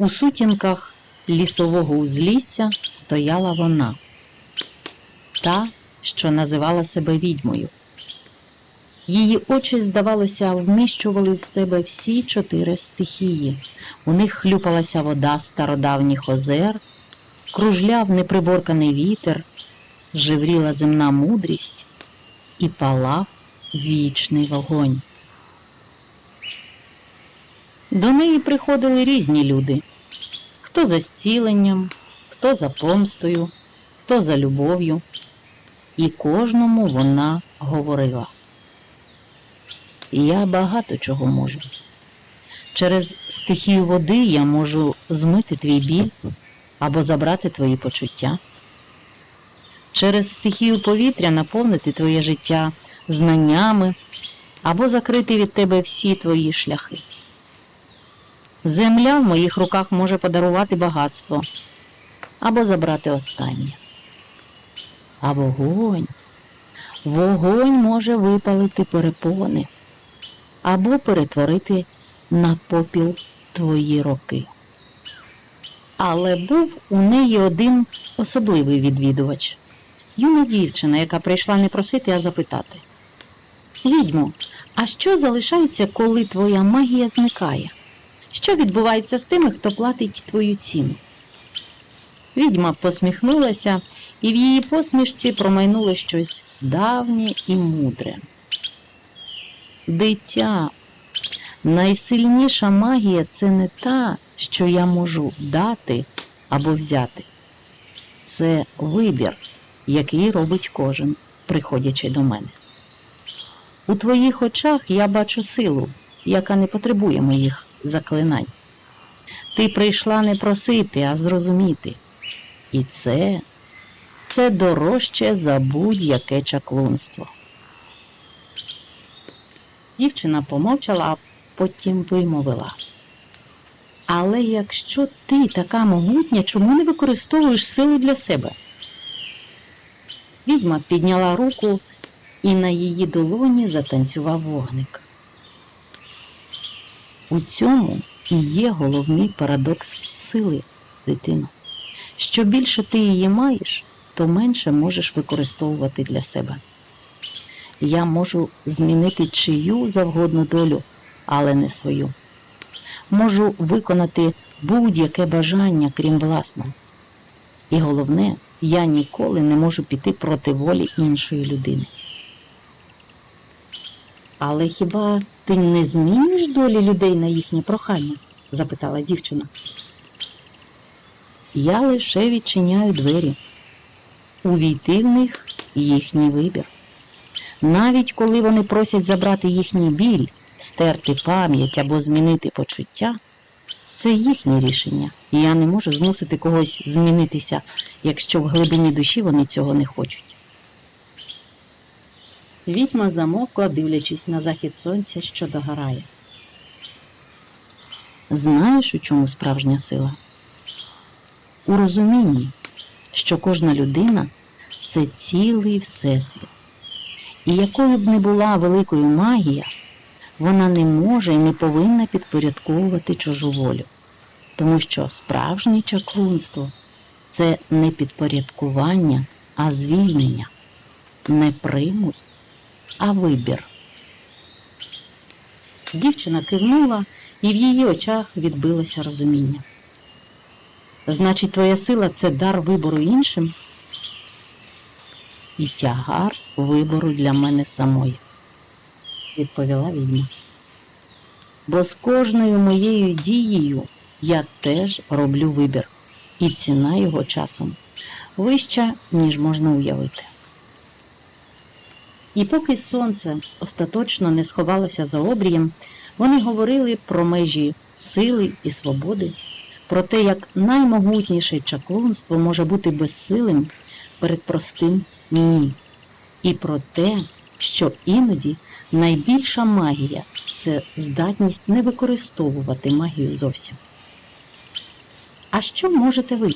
У сутінках лісового узлісся стояла вона, та, що називала себе відьмою. Її очі, здавалося, вміщували в себе всі чотири стихії. У них хлюпалася вода стародавніх озер, кружляв неприборканий вітер, живріла земна мудрість і палав вічний вогонь. До неї приходили різні люди: хто за зціленням, хто за помстою, хто за любов'ю, і кожному вона говорила. Я багато чого можу. Через стихію води я можу змити твій біль або забрати твої почуття. Через стихію повітря наповнити твоє життя знаннями або закрити від тебе всі твої шляхи. Земля в моїх руках може подарувати багатство або забрати останнє. А вогонь, вогонь може випалити перепони або перетворити на попіл твої роки. Але був у неї один особливий відвідувач юна дівчина, яка прийшла не просити, а запитати. Відьмо, а що залишається, коли твоя магія зникає? Що відбувається з тими, хто платить твою ціну? Відьма посміхнулася, і в її посмішці промайнуло щось давнє і мудре. Дитя, найсильніша магія це не та, що я можу дати або взяти. Це вибір, який робить кожен, приходячи до мене. У твоїх очах я бачу силу, яка не потребує моїх заклинань. Ти прийшла не просити, а зрозуміти. І це, це дорожче за будь-яке чаклунство. Дівчина помовчала, а потім вимовила. Але якщо ти така могутня, чому не використовуєш силу для себе? Відьма підняла руку, і на її долоні затанцював вогник. У цьому і є головний парадокс сили, дитино. Що більше ти її маєш, то менше можеш використовувати для себе. Я можу змінити чию завгодно долю, але не свою. Можу виконати будь-яке бажання, крім власного. І головне, я ніколи не можу піти проти волі іншої людини. Але хіба ти не зміниш долі людей на їхнє прохання? запитала дівчина. Я лише відчиняю двері. Увійти в них їхній вибір. Навіть коли вони просять забрати їхній біль, стерти пам'ять або змінити почуття, це їхнє рішення, і я не можу змусити когось змінитися, якщо в глибині душі вони цього не хочуть. Відьма замовкла, дивлячись на захід сонця, що догорає. Знаєш, у чому справжня сила? У розумінні, що кожна людина це цілий всесвіт. І якою б не була великою магія, вона не може і не повинна підпорядковувати чужу волю. Тому що справжнє чаклунство це не підпорядкування, а звільнення, не примус, а вибір. Дівчина кивнула, і в її очах відбилося розуміння. Значить, твоя сила це дар вибору іншим і тягар вибору для мене самої, відповіла відьма. Бо з кожною моєю дією я теж роблю вибір, і ціна його часом вища, ніж можна уявити. І поки сонце остаточно не сховалося за обрієм, вони говорили про межі сили і свободи, про те, як наймогутніше чаклунство може бути безсилим перед простим ні, і про те, що іноді найбільша магія це здатність не використовувати магію зовсім. А що можете ви?